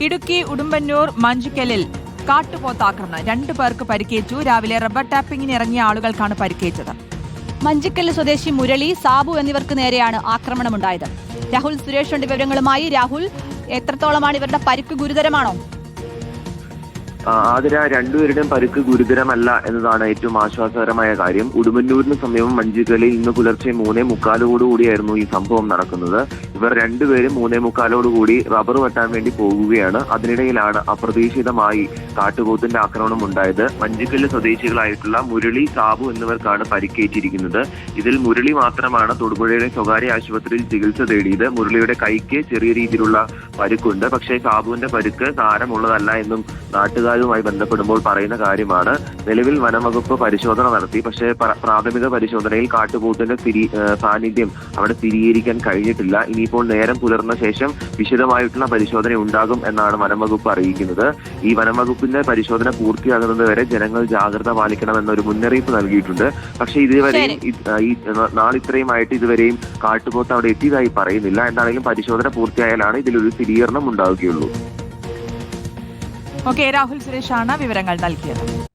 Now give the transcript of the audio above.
ഇടുക്കി ഉടുമ്പന്നൂർ മഞ്ചുക്കലിൽ കാട്ടുപോത്താക്രമണം. രണ്ടു പേർക്ക് പരിക്കേറ്റു. രാവിലെ റബ്ബർ ടാപ്പിംഗിന് ഇറങ്ങിയ ആളുകൾക്കാണ് പരിക്കേറ്റത്. മഞ്ചിക്കല്ല് സ്വദേശി മുരളി സാബു എന്നിവർക്ക് നേരെയാണ് ആക്രമണമുണ്ടായത്. രാഹുൽ സുരേഷ് ഉണ്ട് വിവരങ്ങളുമായി. രാഹുൽ എത്രത്തോളമാണ് ഇവരുടെ പരിക്ക് ഗുരുതരമാണോ? ആതിര രണ്ടുപേരുടെയും പരുക്ക് ഗുരുതരമല്ല എന്നതാണ് ഏറ്റവും ആശ്വാസകരമായ കാര്യം. ഉടുമ്പന്നൂരിന് സമീപം മഞ്ചുകളിൽ ഇന്ന് പുലർച്ചെ മൂന്നേ മുക്കാലോടുകൂടിയായിരുന്നു ഈ സംഭവം നടക്കുന്നത്. ഇവർ രണ്ടുപേരും മൂന്നേ മുക്കാലോടുകൂടി റബ്ബർ വെട്ടാൻ വേണ്ടി പോകുകയാണ്. അതിനിടയിലാണ് അപ്രതീക്ഷിതമായി കാട്ടുപോത്തിന്റെ ആക്രമണം ഉണ്ടായത്. മഞ്ചുക്കല്ല് സ്വദേശികളായിട്ടുള്ള മുരളി സാബു എന്നിവർക്കാണ് പരിക്കേറ്റിരിക്കുന്നത്. ഇതിൽ മുരളി മാത്രമാണ് തൊടുപുഴയിലെ സ്വകാര്യ ആശുപത്രിയിൽ ചികിത്സ തേടിയത്. മുരളിയുടെ കൈക്ക് ചെറിയ രീതിയിലുള്ള പരുക്കുണ്ട്. പക്ഷേ സാബുവിന്റെ പരുക്ക് സാരമുള്ളതല്ല എന്നും നാട്ടുകാരുമായി ബന്ധപ്പെടുമ്പോൾ പറയുന്ന കാര്യമാണ്. നിലവിൽ വനംവകുപ്പ് പരിശോധന നടത്തി. പക്ഷേ പ്രാഥമിക പരിശോധനയിൽ കാട്ടുപോത്തിന്റെ സ്ഥിരീ സാന്നിധ്യം അവിടെ സ്ഥിരീകരിക്കാൻ കഴിഞ്ഞിട്ടില്ല. ഇനിയിപ്പോൾ നേരം പുലർന്ന ശേഷം വിശദമായിട്ടുള്ള പരിശോധന ഉണ്ടാകും എന്നാണ് വനംവകുപ്പ് അറിയിക്കുന്നത്. ഈ വനംവകുപ്പിന്റെ പരിശോധന പൂർത്തിയാകുന്നത് വരെ ജനങ്ങൾ ജാഗ്രത പാലിക്കണമെന്നൊരു മുന്നറിയിപ്പ് നൽകിയിട്ടുണ്ട്. പക്ഷേ ഇതുവരെയും ഈ നാളിത്രയുമായിട്ട് ഇതുവരെയും കാട്ടുപോത്ത് അവിടെ എത്തിയതായി പറയുന്നില്ല. എന്താണെങ്കിലും പരിശോധന പൂർത്തിയായാലാണ് ഇതിലൊരു സ്ഥിരീകരണം ഉണ്ടാവുകയുള്ളൂ. ഓക്കെ രാഹുൽ സുരേഷാണ് വിവരങ്ങൾ നൽകിയത്.